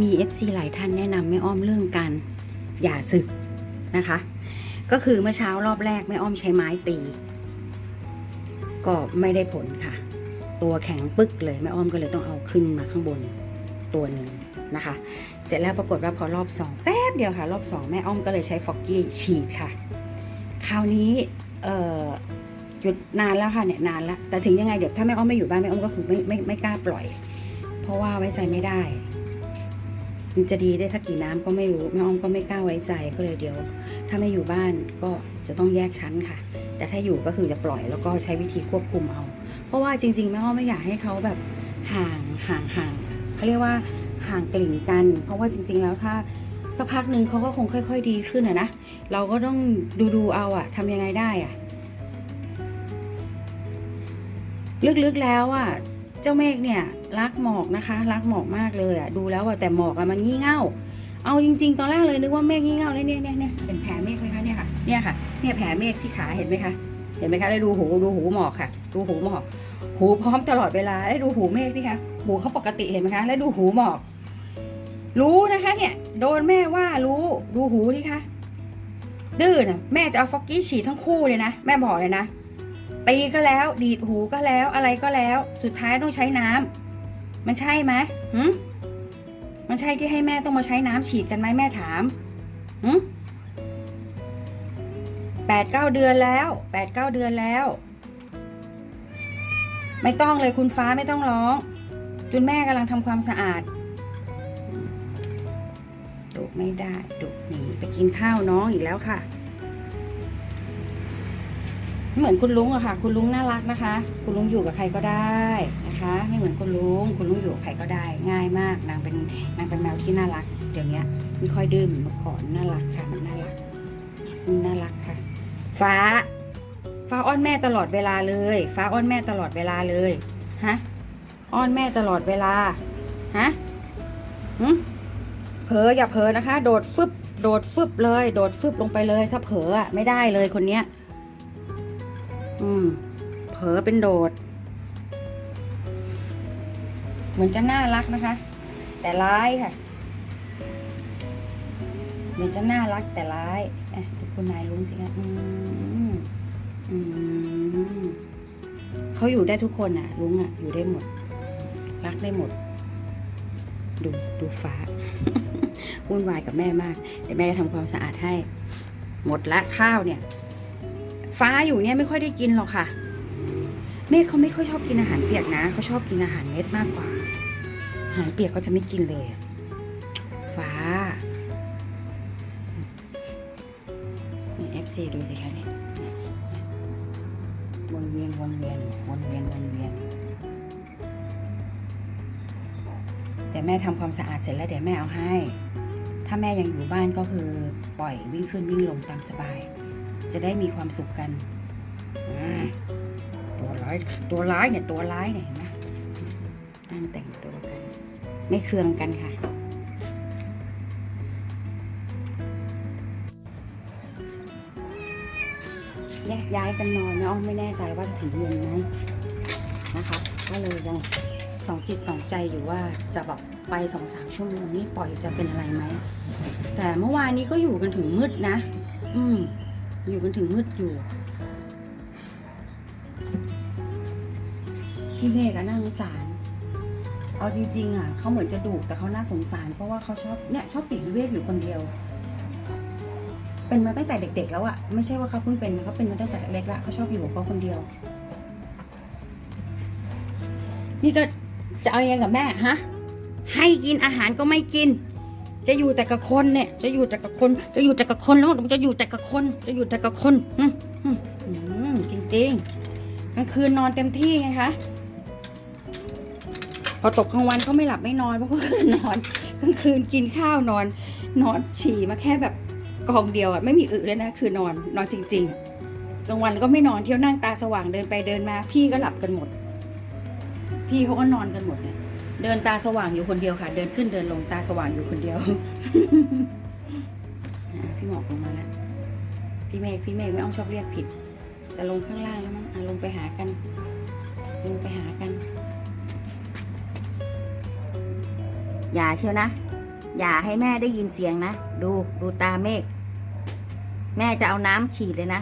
มี FC หลายท่านแนะนำแม่อ้อมเรื่องการหย่าศึกนะคะ ก็คือเมื่อเช้ารอบแรกแม่อ้อมใช้ไม้ตี ก็ไม่ได้ผลค่ะ ตัวแข็งปึ๊กเลยแม่อ้อมก็เลยต้องเอาขึ้นมาข้างบนตัวหนึ่งนะคะ เสร็จแล้วปรากฏว่าพอรอบสองแป๊บเดียวค่ะ รอบสองแม่อ้อมก็เลยใช้ฟอกกี้ฉีดค่ะ คราวนี้หยุดนานแล้วค่ะเนี่ยนานแล้วแต่ถึงยังไงเดี๋ยวถ้าแม่อ้อมไม่อยู่บ้านแม่อ้อมก็คงไม่ไม่ไม่กล้าปล่อย เพราะว่าไว้ใจไม่ได้ มันจะดีได้สักกี่น้ำก็ไม่รู้แม่อ้อมก็ไม่กล้าไว้ใจก็เลยเดี๋ยว ถ้าไม่อยู่บ้านก็จะต้องแยกชั้นค่ะ แต่ถ้าอยู่ก็คือจะปล่อยแล้วก็ใช้วิธีควบคุมเอา เพราะว่าจริงๆแม่อ้อมไม่อยากให้เขาแบบห่างห่างห่างเขาเรียกว่าห่างกลิ่นกัน เพราะว่าจริง ๆ แล้วถ้าสักพักหนึ่งเขาก็คงค่อย ๆ ดีขึ้นอะนะเราก็ต้องดูดูๆเอาอะทำยังไงได้อะลึกๆแล้วอะ เจ้าเมฆเนี่ยรักหมอกนะคะรักหมอกมากเลยอะดูแล้วอะแต่หมอกอะมันงี่เง่า เอาจริง ๆ ตอนแรกเลยนึกว่าเมฆงี่เง่าเลยเนี่ยเนี่ยเนี่ยเป็นแผลเมฆไหมคะเนี่ยค่ะเนี่ยค่ะเนี่ยแผลเมฆที่ขาเห็นไหมคะเห็นไหมคะได้ดูหูดูหูหมอกค่ะ ดูหูหมอก หูพร้อมตลอดเวลาได้ดูหูเมฆนี่คะหูเขาปกติเห็นไหมคะแล้วดูหูหมอก รู้นะคะเนี่ยโดนแม่ว่ารู้ดูหูนี่คะดื้อนะแม่จะเอาฟอกกี้ฉีดทั้งคู่เลยนะแม่บอกเลยนะ ตีก็แล้ว ดีดหูก็แล้ว อะไรก็แล้ว สุดท้ายต้องใช้น้ำมันใช่ไหมหืมมันใช่ที่ให้แม่ต้องมาใช้น้ำฉีดกันไหมแม่ถามหืมแปดเก้าเดือนแล้วแปดเก้าเดือนแล้ว ไม่ต้องเลยคุณฟ้าไม่ต้องร้อง จุนแม่กำลังทำความสะอาดดุไม่ได้ดุหนีไปกินข้าวน้องอีกแล้วค่ะ เหมือนคุณลุงอะค่ะ คุณลุงน่ารักนะคะ คุณลุงอยู่กับใครก็ได้นะคะ ไม่เหมือนคุณลุง คุณลุงอยู่กับใครก็ได้ ง่ายมาก นางเป็นนางเป็นแมวที่น่ารัก เดี๋ยวนี้ไม่ค่อยดื้อเหมือนเมื่อก่อนน่ารักค่ะมันน่ารักมันน่ารักค่ะ ฟ้า ฟ้าอ้อนแม่ตลอดเวลาเลย ฟ้าอ้อนแม่ตลอดเวลาเลยฮะอ้อนแม่ตลอดเวลาฮะหึเผลออย่าเผลอนะคะ โดดฟึบโดดฟึบเลย โดดฟึบลงไปเลย ถ้าเผลออะไม่ได้เลยคนเนี้ย อืม เผลอเป็นโดด เหมือนจะน่ารักนะคะ แต่ร้ายค่ะ เหมือนจะน่ารักแต่ร้ายอะดูคุณนายลุงสิคะอืมอืมเขาอยู่ได้ทุกคนอะ ลุงอะ อยู่ได้หมด รักได้หมด ดูดูฟ้าวุ่นวายกับแม่มากเดี๋ยวแม่จะทำความสะอาดให้ หมดละข้าวเนี่ย ฟ้าอยู่เนี่ยไม่ค่อยได้กินหรอกค่ะ เมฆเขาไม่ค่อยชอบกินอาหารเปียกนะเขาชอบกินอาหารเม็ดมากกว่า อาหารเปียกก็จะไม่กินเลย ฟ้าเอฟซีดูสิคะเนี่ยวนเวียนวนเวียนวนเวียนวนเวียนแต่แม่ทำความสะอาดเสร็จแล้วเดี๋ยวแม่เอาให้ ถ้าแม่ยังอยู่บ้านก็คือปล่อยวิ่งขึ้นวิ่งลงตามสบาย จะได้มีความสุขกัน ตัวร้ายตัวร้ายเนี่ยตัวร้ายเนี่ยเห็นไหมนั่งแต่งตัวกัน ไม่เคืองกันค่ะ แยกย้ายกันนอนนะอ้อมไม่แน่ใจว่าจะถึงเย็นไหมนะคะ ก็เลยยังสองจิตสองใจอยู่ว่าจะแบบไปสองสามชั่วโมงนี้ปล่อยจะเป็นอะไรไหม แต่เมื่อวานนี้ก็อยู่กันถึงมืดนะ อืม อยู่กันถึงมืดอยู่พี่เมฆอะน่าสงสาร เอาจริงๆอะเขาเหมือนจะดุแต่เขาน่าสงสาร เพราะว่าเขาชอบเนี่ยชอบปีกวิเวกอยู่คนเดียว เป็นมาตั้งแต่เด็ก ๆ แล้วอะไม่ใช่ว่าเขาเพิ่งเป็นนะเขาเป็นมาตั้งแต่เล็กแล้วเขาชอบอยู่กับเขาคนเดียว นี่ก็จะเอายังกับแม่ฮะให้กินอาหารก็ไม่กิน จะอยู่แต่กับคนเนี่ย จะอยู่แต่กับคน จะอยู่แต่กับคนแล้วจะอยู่แต่กับคน จะอยู่แต่กับคนอืมอืมอืมจริงๆกลางคืนนอนเต็มที่ไงคะพอตกกลางวันก็ไม่หลับไม่นอนเพราะกลางคืนนอนกลางคืนกินข้าวนอน นอนฉี่มาแค่แบบกองเดียวอะไม่มีอึเลยนะคือนอนนอนจริง ๆกลางวันก็ไม่นอนเที่ยวนั่งตาสว่างเดินไปเดินมา พี่ก็หลับกันหมด พี่เขาก็นอนกันหมดเนี่ย เดินตาสว่างอยู่คนเดียวค่ะ เดินขึ้นเดินลงตาสว่างอยู่คนเดียว พี่หมอกลงมาแล้ว พี่เมฆพี่เมฆไม่อ้อมชอบเรียกผิด จะลงข้างล่างแล้วมั้งอะลงไปหากัน ลงไปหากัน อย่าเชียวนะ อย่าให้แม่ได้ยินเสียงนะ ดูดูตาเมฆแม่จะเอาน้ำฉีดเลยนะ